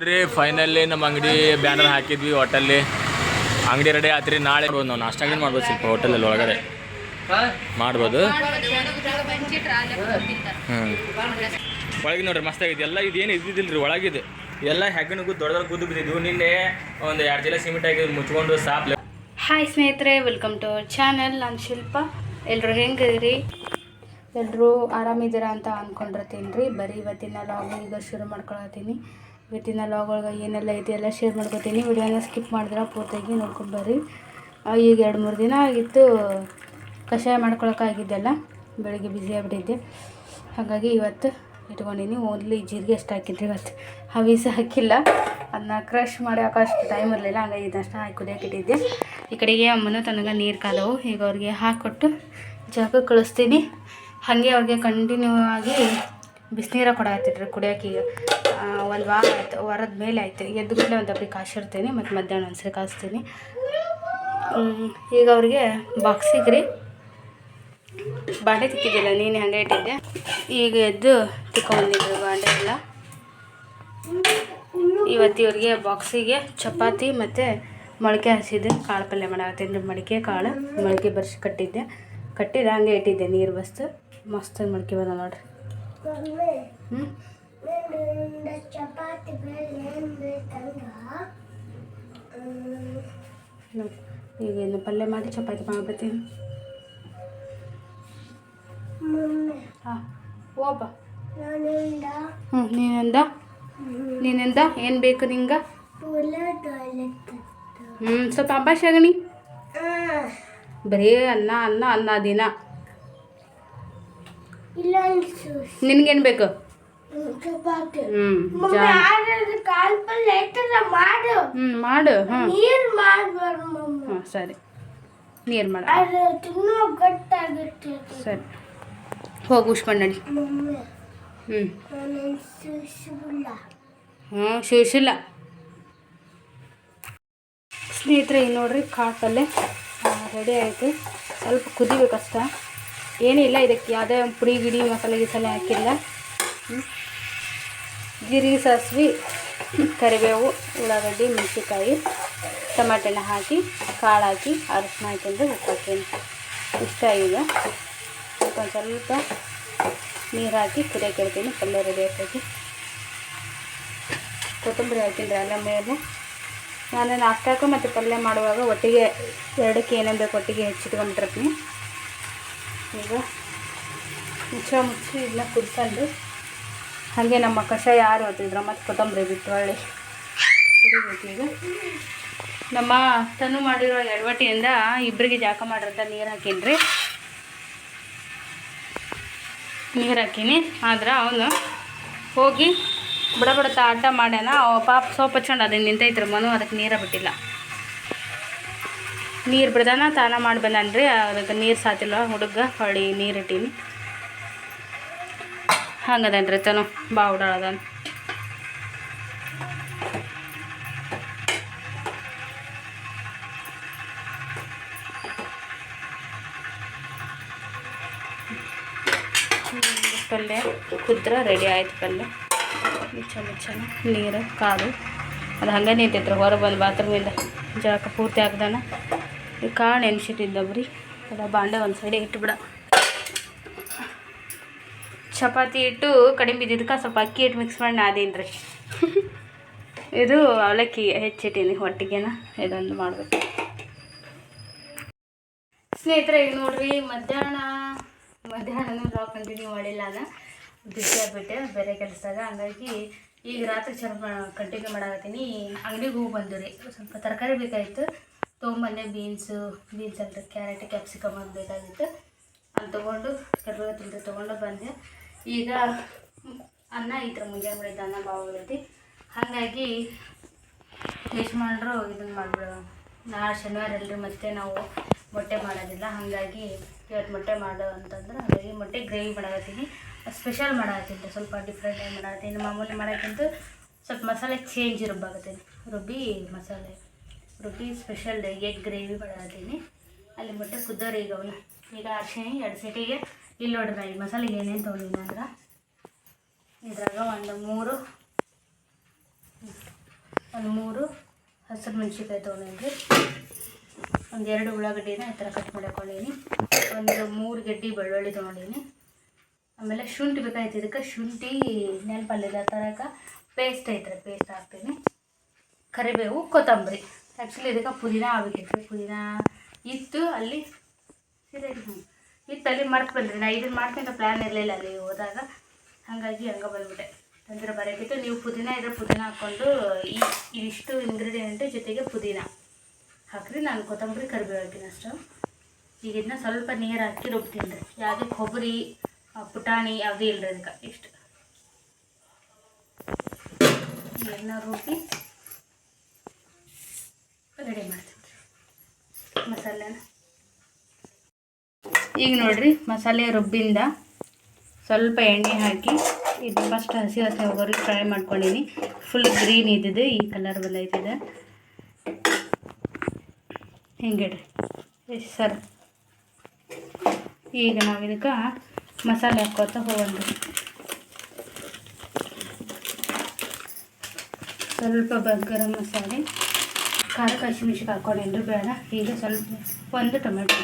ರೀ ಫೈನಲಿ ನಮ್ಮ ಅಂಗಡಿ ಬ್ಯಾನರ್ ಹಾಕಿದ್ವಿ ಹೋಟೆಲ್ಲಿ ಅಂಗಡಿ ರೆಡಿ ಆತ್ರಿ, ನಾಳೆ ಬರ್ಬೋದು ನಾವು. ನಾಷ್ಟ ಅಂಗಡಿ ಮಾಡ್ಬೋದು ಸ್ವಲ್ಪ ಹೋಟೆಲಲ್ಲಿ ಒಳಗಡೆ. ಮಾಡ್ಬೋದು. ಹ್ಞೂ ಒಳಗೆ ನೋಡ್ರಿ ಮಸ್ತಾಗಿದೆ ಎಲ್ಲ ಇದೇನು ಇದ್ದಿದ್ದಿಲ್ಲ ರೀ ಒಳಗಿದೆ. ಎಲ್ಲ ಹೆಗ್ಗನಿಗೂ ದೊಡ್ಡ ದೊಡ್ಡ ಗುದ್ದು ಬಿದ್ದಿದ್ವು ನಿನ್ನೆ ಒಂದು ಎರಡು ದಿನ ಸಿಮೆಂಟ್ ಆಗಿ ಮುಚ್ಕೊಂಡು ಸಾಪ್ ಹಾಯ್ ಸ್ನೇಹಿತರೆ ವೆಲ್ಕಮ್ ಟು ಅವರ್ ಚಾನಲ್ ನಾನು ಶಿಲ್ಪ. ಎಲ್ಲರೂ ಹೆಂಗಿದ್ರಿ ಎಲ್ಲರೂ ಆರಾಮಿದ್ದೀರಾ ಅಂತ ಅಂದ್ಕೊಂಡಿರ್ತೀನಿ ರೀ. ಬರೀ ಇವತ್ತಿನ ಲಾಗ್ ಈಗ ಶುರು ಮಾಡ್ಕೊಳತ್ತೀನಿ. ಇವತ್ತಿನ ಲಾಗ್ ಒಳಗೆ ಏನೆಲ್ಲ ಐತಿ ಎಲ್ಲ ಶೇರ್ ಮಾಡ್ಕೊತೀನಿ. ವಿಡಿಯೋನ ಸ್ಕಿಪ್ ಮಾಡಿದ್ರೆ ಪೂರ್ತಿಯಾಗಿ ನೋಡ್ಕೊಂಡು ಬರ್ರಿ. ಆ, ಈಗ ಎರಡು ಮೂರು ದಿನ ಆಗಿತ್ತು. ಕಷಾಯ ಮಾಡ್ಕೊಳಕ್ಕಾಗಿದ್ದೆಲ್ಲ ಬೆಳಗ್ಗೆ ಬ್ಯುಸಿ ಆಗಿಬಿಟ್ಟಿದ್ದೆ. ಹಾಗಾಗಿ ಇವತ್ತು ಇಟ್ಕೊಂಡಿನಿ. ಓನ್ಲಿ ಜೀರಿಗೆ ಎಷ್ಟು ಹಾಕಿದ್ರಿ ಇವತ್ತು. ಹವೀಸ ಹಾಕಿಲ್ಲ. ಅದನ್ನ ಕ್ರಷ್ ಮಾಡಿ ಅಷ್ಟು ಟೈಮ್ ಇರಲಿಲ್ಲ. ಹಂಗಾಗಿ ಇದಷ್ಟು ಹಾಕಿ ಕುದಿಯಾಕಿಟ್ಟಿದ್ದೆ ಈ ಕಡೆಗೆ ಅಮ್ಮನೂ ತನಗೆ ನೀರು ಕಾದವು. ಈಗ ಅವ್ರಿಗೆ ಹಾಕ್ಕೊಟ್ಟು ಜಾಗ ಕಳಿಸ್ತೀನಿ. ಹಾಗೆ ಅವ್ರಿಗೆ ಕಂಟಿನ್ಯೂ ಆಗಿ ಬಿಸಿನೀರ ಕೊಡಾಕತ್ತಿದ್ರಿ ಕುಡಿಯೋಕೆ ಈಗ. ಒಂದು ವಾರ ಆಯಿತು, ವಾರದ ಮೇಲೆ ಆಯ್ತು. ಎದ್ದು ಮೇಲೆ ಒಂದು ಡಬ್ಬಿ ಕಾಸಿರ್ತೀನಿ ಮತ್ತು ಮಧ್ಯಾಹ್ನ ಒಂದ್ಸರಿ ಕಾಸ್ತೀನಿ. ಈಗ ಅವ್ರಿಗೆ ಬಾಕ್ಸಿಗೆ ರೀ ಬಾಂಡೆ ತಿಕ್ಕಿದ್ದಿಲ್ಲ, ನೀನು ಹಂಗೆ ಇಟ್ಟಿದ್ದೆ. ಈಗ ಎದ್ದು ತಿಕ್ಕೊಂಡಿದ್ರು ಬಾಂಡೆ ಎಲ್ಲ. ಇವತ್ತು ಇವ್ರಿಗೆ ಬಾಕ್ಸಿಗೆ ಚಪಾತಿ ಮತ್ತು ಮೊಳಕೆ ಹಸಿದೆ ಕಾಳು ಪಲ್ಯ ಮಾಡಾಕತ್ತೀನಿ ಮಡಿಕೆ ಕಾಳು ಮೊಳಕೆ ಬರ್ಸಿ ಕಟ್ಟಿದ್ದೆ. ಕಟ್ಟಿದ ಹಂಗೆ ಇಟ್ಟಿದ್ದೆ ನೀರು ಬಸ್ತು. ಮಸ್ತ್ ಮೊಳಕೆ ಬಂದ ನೋಡ್ರಿ. ಹ್ಞೂ ಈಗ ಏನು ಪಲ್ಯ ಮಾಡಿ ಚಪಾತಿ ಮಾಡ್ಬಿಡ್ತೀನಿ. ಹಾಂ. ಓಪ ಹ್ಞೂ ನೀನೆಂದ? ನೀನೆಂದ? ಏನು ಬೇಕು ನಿಂಗೆ? ಹ್ಞೂ ಸ್ವಲ್ಪ ಅಭಾಷ ಆಗಣಿ. ಬರೀ ಅನ್ನ ಅನ್ನ ಅನ್ನ ದಿನ. ನಿನಗೇನು ಬೇಕು? ಹ್ಞೂ ಹ್ಞೂ ಮಾಡು. ಹಾಂ ಹಾಂ ಸರಿ. ನೀರು ಮಾಡಿ. ಸರಿ. ಹೋಗಿ ಉಷ್ಕೊಂಡು ನಡಿ. ಹ್ಞೂ ಹ್ಞೂ ಶಿವಶಿಲ್ಲ ಸ್ನೇಹಿತರೆ ಈಗ ನೋಡ್ರಿ ಪಲ್ಯ ರೆಡಿ ಆಯಿತು. ಸ್ವಲ್ಪ ಕುದಿಬೇಕಷ್ಟ. ಏನಿಲ್ಲ ಇದಕ್ಕೆ ಯಾವುದೇ ಪುಡಿ ಗಿಡಿ ಮಸಾಲೆ ಗಿಸಲೆ ಹಾಕಿಲ್ಲ. ಹ್ಮ್. ಜೀರಿಗೆ ಸಾಸಿವೆ, ಕರಿಬೇವು, ಉಳ್ಳಾಗಡ್ಡಿ, ಮೆಣಸಿನ್ಕಾಯಿ, ಟಮಾಟೆನ ಹಾಕಿ ಕಾಳು ಹಾಕಿ ಅರಶಿನ ಹಾಕಿದ್ರೆ ಉಪ್ಪು ಹಾಕೀನಿ ಇಷ್ಟ ಈಗ ಒಂದು ಸ್ವಲ್ಪ ನೀರು ಹಾಕಿ ಕುದಿಯಕ್ಕೆ ಕೇಳ್ತೀನಿ ಪಲ್ಯ ರೆಡಿ ಆಗ್ತೈತಿ. ಕೊತ್ತಂಬರಿ ಹಾಕಿದ್ರೆ ಅಲ್ಲ ಮೇಲೆ. ನಾನು ನಾಷ್ಟಾಕು ಮತ್ತು ಪಲ್ಯ ಮಾಡುವಾಗ ಒಟ್ಟಿಗೆ ಎರಡಕ್ಕೆ ಏನೇನು ಬೇಕು ಒಟ್ಟಿಗೆ ಹೆಚ್ಚಿಟ್ಕೊಂಡಿರ್ತೀನಿ ಈಗ ಮುಚ್ಚ ಮುಚ್ಚಿ ಇದನ್ನ ಕುಡ್ಕೊಂಡು ಹಾಗೆ ನಮ್ಮ ಕಷಾಯ ಯಾರು ಹೋತಿದ್ರು ಮತ್ತು ಕೊತ್ತಂಬರಿ ಬಿಟ್ಟು ಹೊಳ್ಳಿ ಕುಡಿಬೇಕು ಈಗ. ನಮ್ಮ ತನು ಮಾಡಿರೋ ಎಡವಟ್ಟಿಯಿಂದ ಇಬ್ಬರಿಗೆ ಜಾಕ ಮಾಡಿರಂತ ನೀರು ಹಾಕೀನಿ ನೀರು ಹಾಕೀನಿ. ಆದ್ರೆ ಅವನು ಹೋಗಿ ಬಡ ಬಡತ ಆಟ ಮಾಡ್ಯಾನ. ಪಾಪ ಸೋಪ್ ಹಚ್ಕೊಂಡು ಅದನ್ನ ನಿಂತೈತ್ರಿ ಮನು ಅದಕ್ಕೆ ನೀರು ಬಿಟ್ಟಿಲ್ಲ. ನೀರು ಬಿಡ್ದಾನ, ತಾನ ಮಾಡಿ ಬಂದಾನ್ರಿ. ಅದಕ್ಕೆ ನೀರು ಸಾತಿಲ್ಲ. ಹುಡುಗ ಹೊಳ್ಳಿ ನೀರು ಇಟ್ಟೀನಿ. ಹಂಗದನ್ರಿ ತನು? ಬಾ ಉಡಾಳದನ್ ಪಲ್ಯ ಕುದ್ರ ರೆಡಿ ಆಯ್ತು ಪಲ್ಯ. ಮುಚ್ಚ ಮುಚ್ಚನ ನೀರು, ಕಾಳು. ಅದು ಹಂಗೆ ನಿಂತಿದ್ರು ಹೊರ ಬಂದು ಬಾತ್ರೂಮಿಂದ ಜಳಕ ಪೂರ್ತಿ ಈ ಕಾಳು ನೆನ್ಸಿಟ್ಟಿದ್ದವ್ರಿ. ಅದ ಬಾಂಡೆ ಒಂದು ಸೈಡಿಗೆ ಇಟ್ಟುಬಿಡ ಚಪಾತಿ ಇಟ್ಟು ಕಡಿಮೆ ಬಿದ್ದಿದ್ದಕ್ಕೆ ಸ್ವಲ್ಪ ಅಕ್ಕಿ ಹಿಟ್ಟು ಮಿಕ್ಸ್ ಮಾಡಿ ನಾದೇನು ರೀ. ಇದು ಅವಲಕ್ಕಿ ಹೆಚ್ಚಿಟ್ಟೀನಿ ಹೊಟ್ಟಿಗೆನ ಇದೊಂದು ಮಾಡಬೇಕು. ಸ್ನೇಹಿತರೆ, ಈಗ ನೋಡ್ರಿ, ಮಧ್ಯಾಹ್ನ. ಮಧ್ಯಾಹ್ನ ಬ್ಲಾಗ್ ಕಂಟಿನ್ಯೂ ಮಾಡಿಲ್ಲ ನಾನು ಬಿಸಿ ಆಗ್ಬಿಟ್ಟೆ, ಬೇರೆ ಕೆಲಸದಾಗ. ಹಂಗಾಗಿ ಈಗ ರಾತ್ರಿ ಸ್ವಲ್ಪ ಕಂಟಿನ್ಯೂ ಮಾಡಾಕತ್ತೀನಿ. ಅಂಗಡಿಗೆ ಹೋಗಿ ಬಂದು ರೀ. ಸ್ವಲ್ಪ ತರಕಾರಿ ಬೇಕಾಗಿತ್ತು. ತೊಗೊಂಬಂದೆ ಬೀನ್ಸು ಬೀನ್ಸ್ ಅಂತ ಕ್ಯಾರೆಟ್ ಕ್ಯಾಪ್ಸಿಕಮ್ ಅದು ಬೇಕಾಗಿತ್ತು. ಅದು ತೊಗೊಂಡು ಕರ್ಬೇವು ತಿಂದು ತೊಗೊಂಡು ಬಂದೆ. ಈಗ ಅನ್ನ ಐತ್ರ ಮುಂಜಾನೆ ಮಾಡಿದ ಅನ್ನ ಬಾವುಗೈತಿ ಹಾಗಾಗಿ ಟೇಸ್ಟ್ ಮಾಡ್ರು ಇದನ್ನು ಮಾಡಿಬಿಡೋ ನಾಳೆ ಶನಿವಾರ ಎಲ್ಲರೂ ಮತ್ತೆ ನಾವು ಮೊಟ್ಟೆ ಮಾಡೋದಿಲ್ಲ. ಹಾಗಾಗಿ ಇವತ್ತು ಮೊಟ್ಟೆ ಮಾಡೋ ಅಂತಂದ್ರೆ ಹಾಗಾಗಿ ಮೊಟ್ಟೆ ಗ್ರೇವಿ ಮಾಡಾಕತ್ತೀನಿ. ಸ್ಪೆಷಲ್ ಮಾಡಾಕತ್ತೀನಿ ಸ್ವಲ್ಪ ಡಿಫ್ರೆಂಟ್ ಆಗಿ ಮಾಡಾಕತ್ತೀನಿ. ಮಾಮೂಲಿ ಮಾಡೋಕ್ಕಿಂತ ಸ್ವಲ್ಪ ಮಸಾಲೆ ಚೇಂಜ್ ರುಬ್ಬಾಕತ್ತೀನಿ ರುಬ್ಬಿ ಮಸಾಲೆ, ರುಬ್ಬಿ ಸ್ಪೆಷಲ್ ಎಗ್ ಗ್ರೇವಿ ಮಾಡಾಕತ್ತೀನಿ. ಅಲ್ಲಿ ಮೊಟ್ಟೆ ಕುದ್ದೋರಿ ಈಗ ಅವನು. ಈಗ ಅರ್ಶಿಣಿ, ಎರಡು ಸೀಟಿಗೆ ಇಲ್ಲಿ ನೋಡ್ರಿ ಈ ಮಸಾಲೆಗೆ ಏನೇನು ತೊಗೊಂಡಿನಿ ಅಂದ್ರೆ ಇದ್ರಾಗ ಒಂದು ಮೂರು ಒಂದು ಮೂರು ಹಸಿರು ಮೆಣಸಿನ್ಕಾಯಿ ತೊಗೊಂಡಿನಿ ಒಂದು ಎರಡು ಉಳ್ಳಾಗಡ್ಡಿನ ಈ ಥರ ಕಟ್ ಮಾಡ್ಕೊಂಡೀನಿ ಒಂದು ಮೂರು ಗಡ್ಡಿ ಬೆಳ್ಳುಳ್ಳಿ ತೊಗೊಂಡೀನಿ ಆಮೇಲೆ ಶುಂಠಿ ಬೇಕಾಯ್ತು. ಇದಕ್ಕೆ ಶುಂಠಿ ನೆನಪಲ್ಲಿಲ್ಲ ತರಕ ಪೇಸ್ಟ್ ಐತ್ರಿ ಪೇಸ್ಟ್ ಹಾಕ್ತೀನಿ. ಕರಿಬೇವು, ಕೊತ್ತಂಬರಿ. ಆ್ಯಕ್ಚುಲಿ ಇದಕ್ಕೆ ಪುದೀನ ಆಗಬೇಕಿತ್ತು ಪುದೀನ ಇತ್ತು, ಅಲ್ಲಿ ಸೀರೆ ಹ್ಞೂ ತಲೆ ಮಾಡ್ಕೊ ಬಂದ್ರಿ. ನಾ ಇದನ್ನು ಮಾಡ್ಕೊಂಡ ಪ್ಲ್ಯಾನ್ ಇರಲಿಲ್ಲ ಅಲ್ಲಿ ಹೋದಾಗ. ಹಾಗಾಗಿ ಹಂಗೆ ಬಂದ್ಬಿಟ್ಟೆ. ತಂದ್ರೆ ಬರೋಕ್ಕಿತ್ತು ನೀವು ಪುದೀನ ಇದ್ರೆ ಪುದೀನ ಹಾಕ್ಕೊಂಡು ಈ ಇದಿಷ್ಟು ಇಂಗ್ರೀಡಿಯೆಂಟ್ ಜೊತೆಗೆ ಪುದೀನ. ಹಾಕ್ರಿ, ನಾನು ಕೊತ್ತಂಬರಿ ಕರಿಬೇವು ಹಾಕಿನ ಅಷ್ಟು. ಈಗ ಇದನ್ನ ಸ್ವಲ್ಪ ನೀರು ಹಾಕಿ ರುಬ್ತೀನಿ ರೀ. ಯಾವುದೇ ಕೊಬ್ಬರಿ ಪುಟಾಣಿ ಯಾವುದೇ ಇಲ್ಲರಿ ಅದಕ್ಕೆ. ಇಷ್ಟು. ಎಲ್ಲ ರುಬ್ಬಿ ರೆಡಿ ಮಾಡ್ತೀನಿ ಮಸಾಲೆನ. ಈಗ ನೋಡ್ರಿ ಮಸಾಲೆ ರುಬ್ಬಿಂದ ಸ್ವಲ್ಪ ಎಣ್ಣೆ ಹಾಕಿ, ಇದು ಫಸ್ಟ್ ಹಸಿ ಹಸಿ ಹೋಗೋರಿಗೆ ಫ್ರೈ ಮಾಡ್ಕೊಂಡಿನಿ. ಫುಲ್ ಗ್ರೀನ್ ಇದ್ದಿದೆ ಈ ಕಲರ್ ಇದ್ದಿದೆ ಹಿಂಗಿಡ್ರಿ ಎಷ್ಟು ಸರ್. ಈಗ ನಾವು ಇದಕ್ಕೆ ಮಸಾಲೆ ಹಾಕೋತ ಹೋಗಂದ್ರಿ ಸ್ವಲ್ಪ ಬಗ್ಗರ ಮಸಾಲೆ, ಖಾರ ಕಸಿ ಮಿಶಿಗೆ ಹಾಕ್ಕೊಂಡೇನು ಬೇಡ. ಈಗ ಸ್ವಲ್ಪ ಒಂದು ಟೊಮೆಟೊ.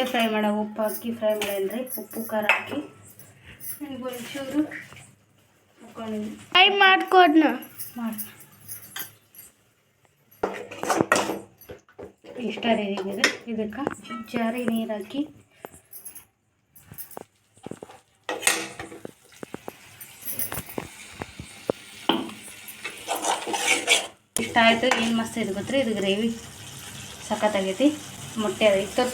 ಮೊಟ್ಟೆ ಫ್ರೈ ಮಾಡೋ ಉಪ್ಪು ಹಾಕಿ ಫ್ರೈ ಮಾಡೇನ್ರಿ ಉಪ್ಪು ಖಾರ ಹಾಕಿ. ನನಗೆ ಒಂಚೂರು ಫ್ರೈ ಮಾಡ್ಕೊಡ್ನ ಮಾಡಿ ಇಷ್ಟ ರೀ ಇದೆ. ಇದಕ್ಕೆ ಜಾರಿ ನೀರು ಹಾಕಿ. ಇಷ್ಟ ಆಯಿತು ಏನು ಮಸ್ತ್ ಇದು ಗೊತ್ತ್ರಿ? ಇದು ಗ್ರೇವಿ ಸಖತ್ತಾಗೈತಿ. ಮೊಟ್ಟೆ ಅದು ಇತ್ತು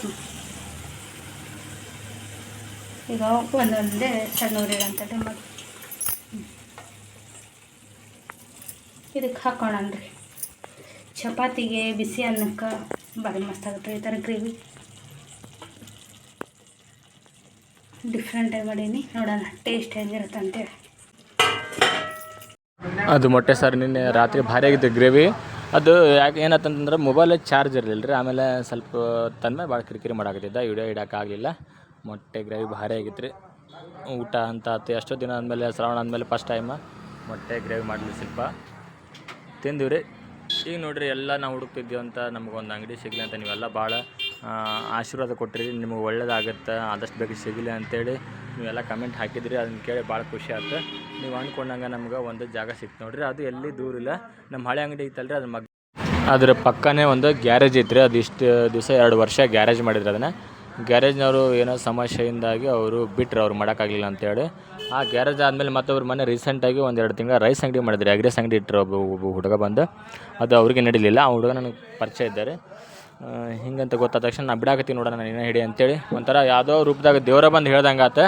ಈಗ ಒಂದೊಂದೇ ಸಣ್ಣ ಉರಿ ಅಂತ ಮಾಡಿ. ಇದಕ್ಕೆ ಹಾಕೋಣನ್ರಿ ಚಪಾತಿಗೆ ಬಿಸಿ ಅನ್ನಕ್ಕೆ ಭಾರಿ ಮಸ್ತ್ ಆಗುತ್ತೆ ಈ ಥರ ಗ್ರೇವಿ. ಡಿಫ್ರೆಂಟಾಗಿ ಮಾಡೀನಿ. ನೋಡೋಣ, ಟೇಸ್ಟ್ ಹೆಂಗಿರುತ್ತೆ ಅಂತೇಳಿ ಅದು ಮೊಟ್ಟೆ ಸಾರು ನಿನ್ನೆ ರಾತ್ರಿ ಭಾರಿ ಆಗಿತ್ತು ಗ್ರೇವಿ. ಅದು ಯಾಕೆ ಏನಂತಂದ್ರೆ ಮೊಬೈಲ್ ಚಾರ್ಜ್ ಇರಲಿಲ್ಲ ರೀ. ಆಮೇಲೆ ಸ್ವಲ್ಪ ತಂದ್ಮೇಲೆ ಭಾಳ ಕಿರಿಕಿರಿ ಮಾಡಾಕತ್ತಿದ್ದ. ವಿಡಿಯೋ ಇಡೋಕ್ಕಾಗಲಿಲ್ಲ ಮೊಟ್ಟೆ ಗ್ರೇವಿ ಭಾರಿ ಆಗಿತ್ತು ರೀ ಊಟ ಅಂತ ಆತು. ಎಷ್ಟೋ ದಿನ ಆದಮೇಲೆ, ಶ್ರಾವಣ ಆದಮೇಲೆ ಫಸ್ಟ್ ಟೈಮ ಮೊಟ್ಟೆ ಗ್ರೇವಿ ಮಾಡಲಿ ಸ್ವಲ್ಪ ತಿಂದಿವಿ ರೀ. ಈಗ ನೋಡ್ರಿ, ಎಲ್ಲ ನಾವು ಹುಡುಕ್ತಿದ್ದೀವಿ ಅಂತ ನಮಗೊಂದು ಅಂಗಡಿ ಸಿಗಲಿ ಅಂತ ನೀವೆಲ್ಲ ಭಾಳ ಆಶೀರ್ವಾದ ಕೊಟ್ಟಿರಿ. ನಿಮಗೆ ಒಳ್ಳೇದಾಗುತ್ತೆ, ಆದಷ್ಟು ಬೇಗ ಸಿಗಲಿ ಅಂತೇಳಿ ನೀವೆಲ್ಲ ಕಮೆಂಟ್ ಹಾಕಿದ್ರಿ. ಅದನ್ನ ಕೇಳಿ ಭಾಳ ಖುಷಿ ಆಯ್ತು ನೀವು ಅಂದ್ಕೊಂಡಂಗೆ ನಮ್ಗೆ ಒಂದು ಜಾಗ ಸಿಕ್ತು ನೋಡ್ರಿ. ಅದು ಎಲ್ಲಿ ದೂರ ಇಲ್ಲ. ನಮ್ಮ ಹಳೆ ಅಂಗಡಿ ಐತಲ್ರಿ ಅದ್ರ ಮಗ್ ಅದ್ರ ಪಕ್ಕನೇ ಒಂದು ಗ್ಯಾರೇಜ್ ಐತ್ರಿ. ಅದು ಇಷ್ಟು ದಿವಸ ಎರಡು ವರ್ಷ ಗ್ಯಾರೇಜ್ ಮಾಡಿದ್ರಿ ಅದನ್ನು. ಗ್ಯಾರೇಜ್ನವರು ಏನೋ ಸಮಸ್ಯೆಯಿಂದಾಗಿ ಅವರು ಬಿಟ್ಟರು ಅವ್ರು ಮಾಡೋಕ್ಕಾಗಲಿಲ್ಲ ಅಂತೇಳಿ. ಆ ಗ್ಯಾರೇಜ್ ಆದಮೇಲೆ ಮತ್ತೊಬ್ರು ಮನೆ ರೀಸೆಂಟಾಗಿ ಒಂದೆರಡು ತಿಂಗಳು ರೈಸ್ ಅಂಗಡಿ ಮಾಡಿದ್ರು. ಅಗ್ರೆಸ್ ಅಂಗಡಿ ಇಟ್ಟರು ಒಬ್ಬ ಒಬ್ಬ ಹುಡುಗ ಬಂದು. ಅದು ಅವ್ರಿಗೆ ನಡೀಲಿಲ್ಲ. ಆ ಹುಡುಗ ನನಗೆ ಪರಿಚಯ ಇದ್ದಾರೆ. ಹಿಂಗಂತ ಗೊತ್ತಾದ ತಕ್ಷಣ ನಾನು ಬಿಡಾಕತ್ತೀನಿ ನೋಡೋಣ, ನಾನು ಏನೋ ಹಿಡಿ ಅಂತೇಳಿ. ಒಂಥರ ಯಾವುದೋ ರೂಪದಾಗ ದೇವರ ಬಂದು ಹೇಳ್ದಂಗೆ ಆತ.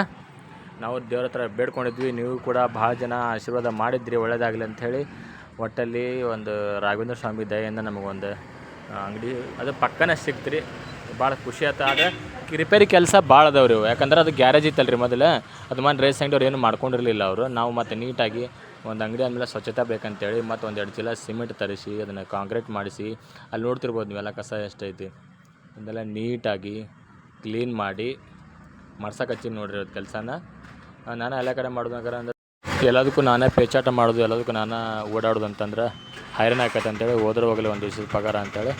ನಾವು ದೇವ್ರ ಹತ್ರ ಬೇಡ್ಕೊಂಡಿದ್ವಿ. ನೀವು ಕೂಡ ಭಾಳ ಜನ ಆಶೀರ್ವಾದ ಮಾಡಿದ್ರಿ, ಒಳ್ಳೇದಾಗಲಿ ಅಂಥೇಳಿ ಒಟ್ಟಲ್ಲಿ ಒಂದು ರಾಘವೇಂದ್ರ ಸ್ವಾಮಿ ದಯೆಯಿಂದ ನಮಗೊಂದು ಅಂಗಡಿ ಅದು ಪಕ್ಕನೇ ಸಿಕ್ತು ಭಾಳ ಖುಷಿ ಆಯ್ತು ಆದರೆ ರಿಪೇರಿ ಕೆಲಸ ಭಾಳ ಅದಾವ್ರಿ ರೀ ಯಾಕಂದ್ರೆ ಅದು ಗ್ಯಾರೇಜ್ ಇತ್ತಲ್ರಿ ಮೊದಲು. ಅದು ಮನೆ ರೇಸ್ ಅಂಗಡಿ ಅವ್ರು ಏನು ಮಾಡ್ಕೊಂಡಿರಲಿಲ್ಲ ಅವರು. ನಾವು ಮತ್ತೆ ನೀಟಾಗಿ ಒಂದು ಅಂಗಡಿ ಆದಮೇಲೆ ಸ್ವಚ್ಛತೆ ಬೇಕಂತೇಳಿ ಮತ್ತು ಒಂದು ಎರಡು ಚೀಲ ಸಿಮೆಂಟ್ ತರಿಸಿ, ಅದನ್ನು ಕಾಂಕ್ರೀಟ್ ಮಾಡಿಸಿ, ಅಲ್ಲಿ ನೋಡ್ತಿರ್ಬೋದು ನೀವೆಲ್ಲ ಕಸ ಎಷ್ಟೈತಿ ಅದೆಲ್ಲ ನೀಟಾಗಿ ಕ್ಲೀನ್ ಮಾಡಿ ಮಾಡ್ಸಕ್ಕೆ ಹಚ್ಚಿ ನೋಡ್ರಿ ಅದು ಕೆಲಸನ. ನಾನು ಎಲ್ಲ ಕಡೆ ಮಾಡೋದಂಗಾರ ಅಂದ್ರೆ ಎಲ್ಲದಕ್ಕೂ ನಾನೇ ಪೇಚಾಟ ಮಾಡೋದು, ಎಲ್ಲದಕ್ಕೂ ನಾನು ಓಡಾಡೋದು ಅಂತಂದ್ರೆ ಹೈರಾಣ ಆಕೈತೆ ಅಂತೇಳಿ ಹೋದ್ರೆ ಹೋಗಲಿ ಒಂದು ದಿವಸದ ಪಗಾರ ಅಂತೇಳಿ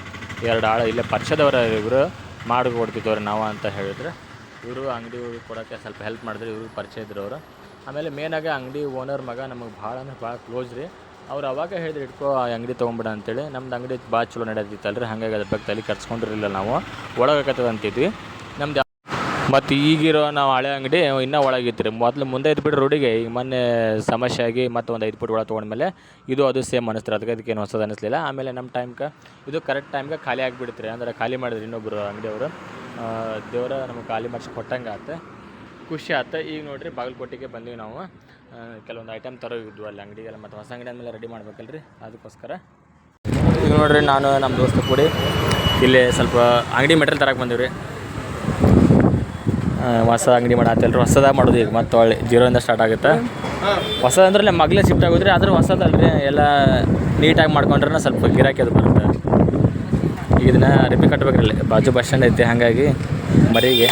ಎರಡು ಆಳು ಇಲ್ಲೇ ಪರಿಚಯದವರ ಇವರು ಮಾಡಿ ಕೊಡ್ತಿದ್ದವ್ರು ನಾವು ಅಂತ ಹೇಳಿದ್ರೆ, ಇವರು ಅಂಗಡಿ ಕೊಡೋಕ್ಕೆ ಸ್ವಲ್ಪ ಹೆಲ್ಪ್ ಮಾಡಿದ್ರು ಇವರು ಪರಿಚಯ ಇದ್ರು ಅವರು. ಆಮೇಲೆ ಮೇನಾಗಿ ಅಂಗಡಿ ಓನರ್ ಮಗ ನಮಗೆ ಭಾಳ ಅಂದ್ರೆ ಭಾಳ ಕ್ಲೋಸ್ ರೀ. ಅವ್ರು ಅವಾಗ ಹೇಳಿದ್ರು, ಇಟ್ಕೋ, ಆ ಅಂಗಡಿ ತೊಗೊಂಬಿಡ ಅಂತೇಳಿ. ನಮ್ದು ಅಂಗಡಿ ಭಾಳ ಚಲೋ ನಡೆದಿತ್ತಲ್ರಿ, ಹಾಗಾಗಿ ಅದ್ರ ಬಗ್ಗೆ ತಲೆ ಕರ್ಸ್ಕೊಂಡಿರಲಿಲ್ಲ ನಾವು. ಒಳಗಾಕತ್ತದ ಅಂತಿದ್ವಿ. ನಮ್ದು ಮತ್ತು ಈಗಿರೋ ನಾವು ಹಳೆ ಅಂಗಡಿ ಇನ್ನೂ ಒಳಗಿತ್ತು ರೀ ಮೊದಲು ಮುಂದೆ ಇದ್ಬಿಟ್ಟು ರೋಡಿಗೆ ಈಗ ಮೊನ್ನೆ ಸಮಸ್ಯೆ ಆಗಿ ಮತ್ತು ಒಂದು ಐದು ಫುಟ್ ಒಳಗೆ ತೊಗೊಂಡ್ಮೇಲೆ ಇದು ಅದು ಸೇಮ್ ಅನಿಸ್ತಾರೆ. ಅದಕ್ಕೆ ಏನು ಹೊಸದು ಅನ್ನಿಸ್ಲಿಲ್ಲ ಆಮೇಲೆ ನಮ್ಮ ಟೈಮ್ಗೆ ಇದು ಕರೆಕ್ಟ್ ಟೈಮ್ಗೆ ಖಾಲಿ ಆಗಿಬಿಡ್ತು ರೀ ಅಂದ್ರೆ ಖಾಲಿ ಮಾಡಿದ್ರು ಇನ್ನೊಬ್ಬರು ಅಂಗಡಿಯವರು. ದೇವರ ನಮಗೆ ಖಾಲಿ ಮಾಡಿಸಿ ಕೊಟ್ಟಂಗೆ ಆತು. ಖುಷಿ ಆತು. ಈಗ ನೋಡಿರಿ ಬಾಗಲಕೋಟೆಗೆ ಬಂದೀವಿ ನಾವು. ಕೆಲವೊಂದು ಐಟಮ್ ತರೋಗಿದ್ವು ಅಲ್ಲಿ ಅಂಗಡಿಗೆಲ್ಲ. ಮತ್ತು ಹೊಸ ಅಂಗಡಿ ಆದಮೇಲೆ ರೆಡಿ ಮಾಡ್ಬೇಕಲ್ರಿ. ಅದಕ್ಕೋಸ್ಕರ. ಈಗ ನೋಡಿರಿ ನಾನು ನಮ್ಮ ದೋಸ್ತ ಕೂಡಿ ಇಲ್ಲಿ ಸ್ವಲ್ಪ ಅಂಗಡಿ ಮೆಟೀರಿಯಲ್ ತರಕ್ಕೆ ಬಂದೀವಿ ರೀ ಹೊಸ ಅಂಗಡಿ ಮಾಡತ್ತಲ್ರಿ ಹೊಸದಾಗ ಮಾಡೋದು ಈಗ ಮತ್ತೆ ಒಳ್ಳೆ ಜೀರೋಯಿಂದ ಸ್ಟಾರ್ಟ್ ಆಗುತ್ತೆ. ಹೊಸದಂದ್ರೆ ಮಗ್ಲೇ ಶಿಫ್ಟ್ ಆಗೋದ್ರಿ ಆದ್ರೆ ಹೊಸದಲ್ರಿ. ಎಲ್ಲ ನೀಟಾಗಿ ಮಾಡ್ಕೊಂಡ್ರೆ ಸ್ವಲ್ಪ ಗಿರಾಕಿ ಅದು ಬರುತ್ತೆ. ಈಗ ಇದನ್ನ ರಿಪಿ ಕಟ್ಬೇಕ್ರಲ್ಲಿ ಬಾಜು ಬಸ್ ಸ್ಟ್ಯಾಂಡ್ ಐತಿ ಹಾಗಾಗಿ ಮರಿಗೆ.